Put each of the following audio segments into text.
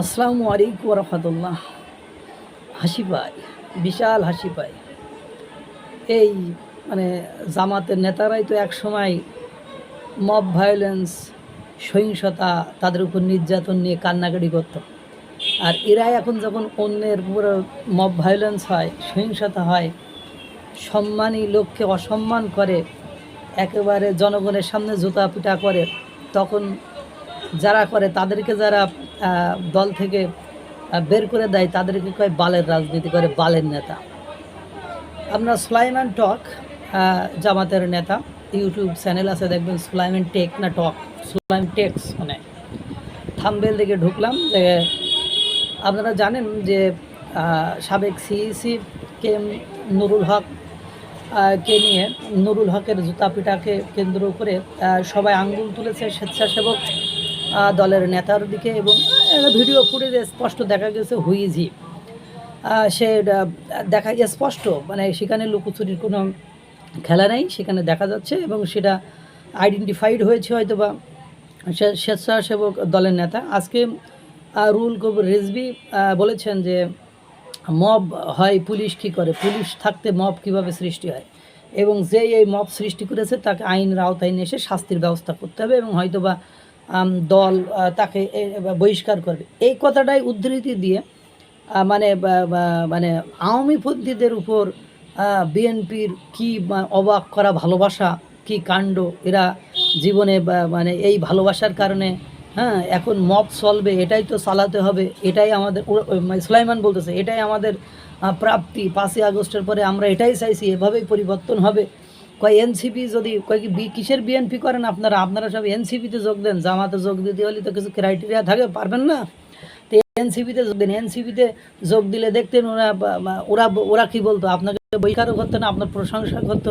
আসসালামু আলাইকুম রহমতুল্লাহ। হাসি পায় বিশাল হাসি পায় এই মানে জামাতের নেতারাই তো এক সময় মব ভায়োলেন্স, সহিংসতা, তাদের উপর নির্যাতন নিয়ে কান্নাকাটি করতো। আর এরা এখন যখন অন্যের উপর মব ভায়োলেন্স হয়, সহিংসতা হয়, সম্মানী লোককে অসম্মান করে, একেবারে জনগণের সামনে জুতা পিটা করে, তখন যারা করে, তাদেরকে যারা দল থেকে বের করে দেয়, তাদেরকে কয় বালের রাজনীতি করে, বালের নেতা। আমরা সুলাইমান টক জামাতের নেতা। ইউটিউব চ্যানেল আছে, দেখবেন সুলাইমান টেক না টক সুলাইম টেক্স মানে। থাম্বেল দিকে ঢুকলাম যে, আপনারা জানেন যে সাবেক সিইসি কে নুরুল হক কে নিয়ে নুরুল হকের জুতা পিটাকে কেন্দ্র করে সবাই আঙ্গুল তুলেছে স্বেচ্ছাসেবক। দলের নেতার দিকে এবং ভিডিও ফুটেজে স্পষ্ট দেখা গেছে হুইজি সে দেখা স্পষ্ট মানে সেখানে লুকোচুরির কোনো খেলা নেই, সেখানে দেখা যাচ্ছে এবং সেটা আইডেন্টিফাইড হয়েছে হয়তো বা স্বেচ্ছাসেবক দলের নেতা। আজকে রুল কবির রিজভি বলেছেন যে মব হয় পুলিশ কি করে, পুলিশ থাকতে মব কীভাবে সৃষ্টি হয়। এবং যে এই মব সৃষ্টি করেছে তাকে আইনের আওতায় নিয়ে এসে শাস্তির ব্যবস্থা করতে হবে এবং হয়তোবা দল তাকে বহিষ্কার করবে। এই কথাটাই উদ্ধৃতি দিয়ে মানে মানে আওয়ামীপন্থীদের উপর বিএনপির কি অবাক করা ভালোবাসা, কি কাণ্ড, এরা জীবনে মানে এই ভালোবাসার কারণে হ্যাঁ এখন মব চলবে, এটাই তো চালাতে হবে, এটাই আমাদের মানে সুলাইমান বলতেছে, এটাই আমাদের প্রাপ্তি, পাঁচই আগস্টের পরে আমরা এটাই চাইছি, এভাবেই পরিবর্তন হবে। কয় এনসিপি যদি, কয় বি, কিসের বিএনপি করেন আপনারা? আপনারা সব এনসিপিতে যোগ দেন। জামাতে যোগ দিতে হলে তো কিছু ক্রাইটেরিয়া থাকে, পারবেন না? তো এনসিপিতে যোগ দেন। এনসিপিতে যোগ দিলে দেখতেন ওরা ওরা ওরা কি বলতো? আপনাকে বৈকারও করতো না, আপনার প্রশংসা করতো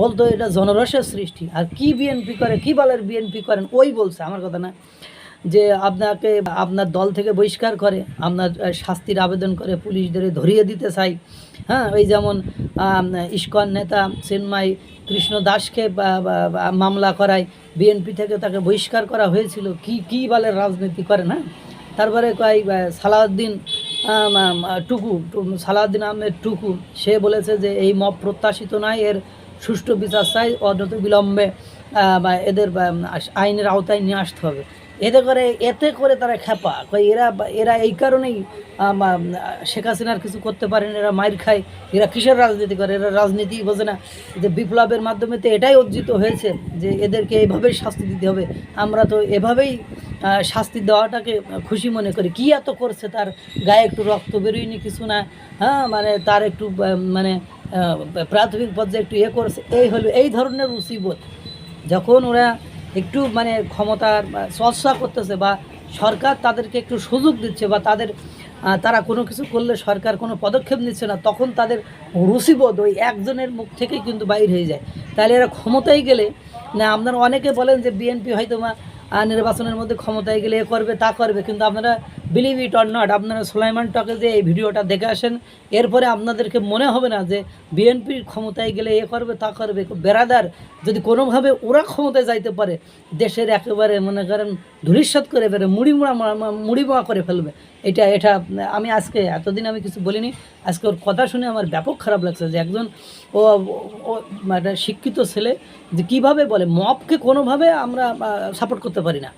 বলতো এটা জনরসের সৃষ্টি। আর কি বিএনপি করে, কি বলার বিএনপি করেন, ওই বলছে, আমার কথা না। যে আপনাকে আপনার দল থেকে বহিষ্কার করে, আপনার শাস্তির আবেদন করে পুলিশদের ধরিয়ে দিতে চাই। হ্যাঁ ওই যেমন ইস্কন নেতা চিন্ময় কৃষ্ণ দাসকে মামলা করায়, বিএনপি থেকে তাকে বহিষ্কার করা হয়েছিল, কি কি বলে রাজনীতি করে, না? তারপরে কয় সালাউদ্দিন টুকু সালাউদ্দিন আহমেদ টুকু, সে বলেছে যে এই মব প্রত্যাশিত নয়, এর সুষ্ঠু বিচার চাই অনত বিলম্বে এদের আইনের আওতায় নিয়ে আসতে হবে। এতে করে এতে করে তারা খেপা এরা এরা এই কারণেই শেখ হাসিনার কিছু করতে পারেন, এরা মাইর খায়, এরা কিসের রাজনীতি করে, এরা রাজনীতি বোঝে না। যে বিপ্লবের মাধ্যমে তো এটাই অর্জিত হয়েছে, যে এদেরকে এইভাবেই শাস্তি দিতে হবে। আমরা তো এভাবেই শাস্তি দেওয়াটাকে খুশি মনে করি। কী এত করছে তার গায়ে একটু রক্ত বেরোয়নি কিছু না হ্যাঁ? মানে তার একটু মানে প্রাথমিক পর্যায়ে একটু ইয়ে করছে। এই হলো, এই ধরনের রুচিবোধ যখন ওরা একটু মানে ক্ষমতার চর্চা করতেছে বা সরকার তাদেরকে একটু সুযোগ দিচ্ছে বা তাদের তারা কোনো কিছু করলে সরকার কোনো পদক্ষেপ নিচ্ছে না, তখন তাদের রুচিবোধ ওই একজনের মুখ থেকে কিন্তু বাইর হয়ে যায়। তাহলে এরা ক্ষমতায় গেলে, না, আপনারা অনেকে বলেন যে বিএনপি হয়তো মা নির্বাচনের মধ্যে ক্ষমতায় গেলে এ করবে, তা করবে, কিন্তু আপনারা বিলিভ ইট অর নট আপনারা সুলাইমান টকে যে এই ভিডিওটা দেখে আসেন, এরপরে আপনাদেরকে মনে হবে না যে বিএনপির ক্ষমতায় গেলে এ করবে, তা করবে। বেরাদার, যদি কোনোভাবে ওরা ক্ষমতায় যাইতে পারে, দেশের একেবারে মনে করেন ধূলিসাৎ করে ফেলে, মুড়ি মুড়া করে ফেলবে। এটা এটা আমি আজকে, এতদিন আমি কিছু বলিনি, আজকে ওর কথা শুনে আমার ব্যাপক খারাপ লাগছে যে একজন ও একটা শিক্ষিত ছেলে যে কীভাবে বলে, মপকে কোনোভাবে আমরা সাপোর্ট করতে পারি না।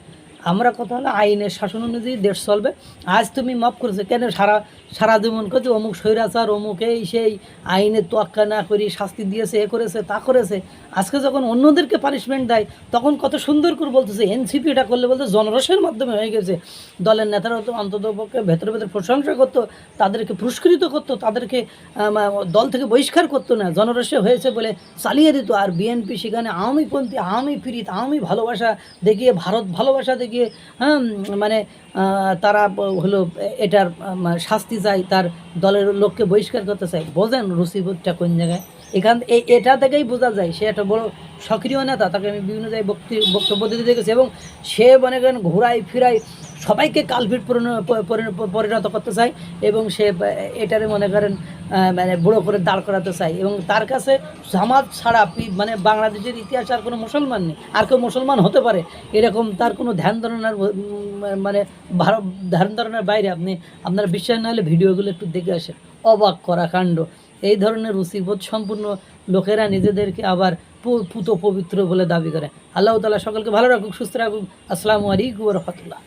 আমরা কথা হলো আইনের শাসন অনুযায়ী দেশ চলবে। আজ তুমি মাফ করেছ, কেন সারা সারা জীবন করছে অমুক স্বৈরাচার, অমুক এই সেই আইনের তোয়াক্কা না করি, শাস্তি দিয়েছে, এ করেছে, তা করেছে। আজকে যখন অন্যদেরকে পানিশমেন্ট দেয়, তখন কত সুন্দর করে বলতেছে এনসিপি এটা করলে বলতে জনরসের মাধ্যমে হয়ে গেছে। দলের নেতারা তো অন্তত পক্ষে ভেতরে ভেতরে প্রশংসা করতো, তাদেরকে পুরস্কৃত করতো, তাদেরকে দল থেকে বহিষ্কার করতো না, জনরসে হয়েছে বলে চালিয়ে দিত। আর বিএনপি সেখানে আওয়ামীপন্থী আওয়ামী ফিরিত আওয়ামী ভালোবাসা দেখিয়ে, ভারত ভালোবাসা দেখিয়ে হ্যাঁ মানে তারা হলো এটার শাস্তি চাই তার দলের লোককে বহিষ্কার করতে চায়। বোঝেন রুচিবোধটা কোন জায়গায়? এখান এটা থেকেই বোঝা যায়, সে একটা বড় সক্রিয় নেতা, তাকে আমি বিভিন্ন জায়গায় বক্তব্য দিতে দেখেছি এবং সে মনে করেন ঘোরাই ফিরাই সবাইকে কালপিট পরিণ- পরিণ- পরিণত করতে চায় এবং সে এটারে মনে করেন মানে বড় করে দাঁড় করাতে চায় এবং তার কাছে জামাত ছাড়া মানে বাংলাদেশের ইতিহাসে আর কোনো মুসলমান নেই, আর কেউ মুসলমান হতে পারে, এরকম তার কোনো ধ্যান ধারণার মানে ভারত, ধ্যান ধারণার বাইরে আপনি, আপনার বিশ্বাস না হলে ভিডিওগুলো একটু দেখে আসেন। অবাক করা কাণ্ড। এই ধরনের রুচিবোধ সম্পূর্ণ লোকেরা নিজেদেরকে আবার পুত পবিত্র বলে দাবি করে। আল্লাহ তালা সকলকে ভালো রাখুক, সুস্থ রাখুক। আসসালামু আলাইকুম রহমতুল্লাহ।